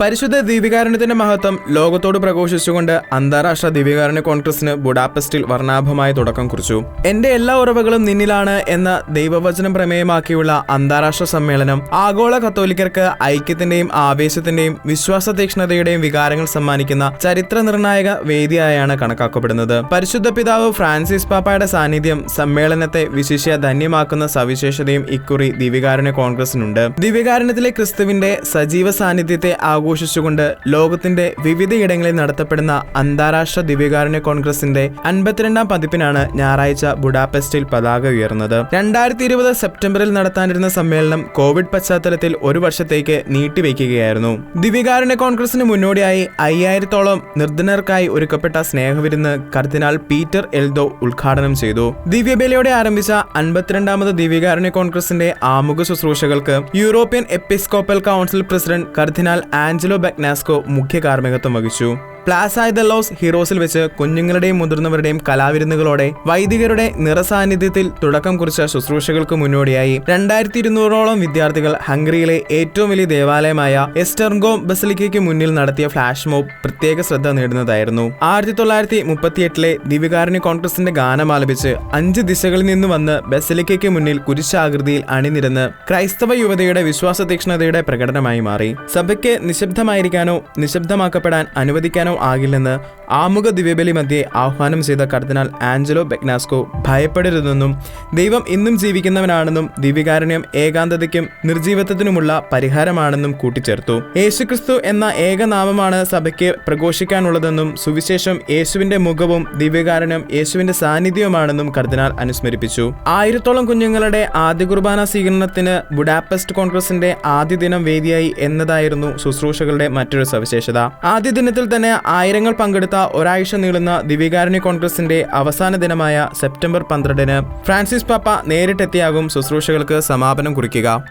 പരിശുദ്ധ ദീപികാരണത്തിന്റെ മഹത്വം ലോകത്തോട് പ്രഘോഷിച്ചുകൊണ്ട് അന്താരാഷ്ട്ര ദീപികാരണ കോൺഗ്രസിന് ബുഡാപെസ്റ്റിൽ വർണാഭമായ തുടക്കം കുറിച്ചു. എന്റെ എല്ലാ ഉറവുകളും നിന്നിലാണ് എന്ന ദൈവവചനം പ്രമേയമാക്കിയുള്ള അന്താരാഷ്ട്ര സമ്മേളനം ആഗോള കത്തോലിക്കർക്ക് ഐക്യത്തിന്റെയും ആവേശത്തിന്റെയും വിശ്വാസ തീക്ഷ്ണതയുടെയും വികാരങ്ങൾ സമ്മാനിക്കുന്ന ചരിത്ര നിർണായക വേദിയായാണ് കണക്കാക്കപ്പെടുന്നത്. പരിശുദ്ധ പിതാവ് ഫ്രാൻസിസ് പാപ്പയുടെ സാന്നിധ്യം സമ്മേളനത്തെ വിശിഷ്യ ധന്യമാക്കുന്ന സവിശേഷതയും ഇക്കുറി ദീപികാരണ കോൺഗ്രസിനുണ്ട്. ദീപികാരണത്തിലെ ക്രിസ്തുവിന്റെ സജീവ സാന്നിധ്യത്തെ ആഘോഷിച്ചുകൊണ്ട് ലോകത്തിന്റെ വിവിധയിടങ്ങളിൽ നടത്തപ്പെടുന്ന അന്താരാഷ്ട്ര ദിവ്യകാരുണ്യ കോൺഗ്രസിന്റെ അൻപത്തിരണ്ടാം പതിപ്പിനാണ് ഞായറാഴ്ച ബുഡാപെസ്റ്റിൽ പതാക ഉയർന്നത്. രണ്ടായിരത്തി ഇരുപത് സെപ്റ്റംബറിൽ നടത്താനിരുന്ന സമ്മേളനം കോവിഡ് പശ്ചാത്തലത്തിൽ ഒരു വർഷത്തേക്ക് നീട്ടിവെക്കുകയായിരുന്നു. ദിവ്യകാരുണ്യ കോൺഗ്രസിന് മുന്നോടിയായി അയ്യായിരത്തോളം നിർദ്ധനർക്കായി ഒരുക്കപ്പെട്ട സ്നേഹവിരുന്ന് കർദിനാൾ പീറ്റർ എൽദോ ഉദ്ഘാടനം ചെയ്തു. ദിവ്യബലിയോടെ ആരംഭിച്ച അൻപത്തിരണ്ടാമത് ദിവ്യകാരുണ്യ കോൺഗ്രസിന്റെ ആമുഖ ശുശ്രൂഷകൾക്ക് യൂറോപ്യൻ എപ്പിസ്കോപ്പൽ കൗൺസിൽ പ്രസിഡന്റ് കർദിനാൾ ആഞ്ചലോ ബെഗ്നാസ്കോ മുഖ്യ കാർമ്മികത്വം വഹിച്ചു. പ്ലാസായ് ദ ലോസ് ഹീറോസിൽ വെച്ച് കുഞ്ഞുങ്ങളുടെയും മുതിർന്നവരുടെയും കലാവിരുന്നുകളോടെ വൈദികരുടെ നിറസാന്നിധ്യത്തിൽ തുടക്കം കുറിച്ച ശുശ്രൂഷകൾക്ക് മുന്നോടിയായി രണ്ടായിരത്തി ഇരുന്നൂറോളം വിദ്യാർത്ഥികൾ ഹംഗറിയിലെ ഏറ്റവും വലിയ ദേവാലയമായ എസ്റ്റർഗോം ബസലിക്കയ്ക്ക് മുന്നിൽ നടത്തിയ ഫ്ലാഷ് മോബ് പ്രത്യേക ശ്രദ്ധ നേടുന്നതായിരുന്നു. ആയിരത്തി തൊള്ളായിരത്തി മുപ്പത്തിയെട്ടിലെ ദിവ്യകാരുണ്യ കോൺഗ്രസിന്റെ ഗാനം ആലപിച്ച് അഞ്ച് ദിശകളിൽ നിന്ന് വന്ന് ബസലിക്കയ്ക്ക് മുന്നിൽ കുരിശാകൃതിയിൽ അണിനിരന്ന് ക്രൈസ്തവ യുവതയുടെ വിശ്വാസ തീക്ഷ്ണതയുടെ പ്രകടനമായി മാറി. സഭയ്ക്ക് നിശബ്ദമായിരിക്കാനോ നിശബ്ദമാക്കപ്പെടാൻ അനുവദിക്കാനോ ആകില്ലെന്ന് ആമുഖ ദിവ്യബലി മധ്യേ ആഹ്വാനം ചെയ്ത കർദിനാൾ ആഞ്ചലോ ബെഗ്നാസ്കോ ഭയപ്പെടരുതെന്നും ദൈവം ഇന്നും ജീവിക്കുന്നവനാണെന്നും ദിവ്യകാരുണ്യം ഏകാന്തതയ്ക്കും നിർജീവത്വത്തിനുമുള്ള പരിഹാരമാണെന്നും കൂട്ടിച്ചേർത്തു. യേശുക്രിസ്തു എന്ന ഏകനാമമാണ് സഭയ്ക്ക് പ്രഘോഷിക്കാനുള്ളതെന്നും സുവിശേഷം യേശുവിന്റെ മുഖവും ദിവ്യകാരുണ്യം യേശുവിന്റെ സാന്നിധ്യവുമാണെന്നും കർദിനാൾ അനുസ്മരിപ്പിച്ചു. ആയിരത്തോളം കുഞ്ഞുങ്ങളുടെ ആദ്യ കുർബാന സ്വീകരണത്തിന് ബുഡാപെസ്റ്റ് കോൺഗ്രസിന്റെ ആദ്യ ദിനം വേദിയായി എന്നതായിരുന്നു ശുശ്രൂഷകളുടെ മറ്റൊരു സവിശേഷത. ആദ്യ ദിനത്തിൽ തന്നെ ആയിരങ്ങൾ പങ്കെടുത്ത ഒരാഴ്ച നീളുന്ന ദിവ്യകാരുണ്യ കോൺഗ്രസിന്റെ അവസാന ദിനമായ സെപ്റ്റംബർ പന്ത്രണ്ടിന് ഫ്രാൻസിസ് പാപ്പ നേരിട്ടെത്തിയാകും ശുശ്രൂഷകൾക്ക് സമാപനം കുറിക്കുക.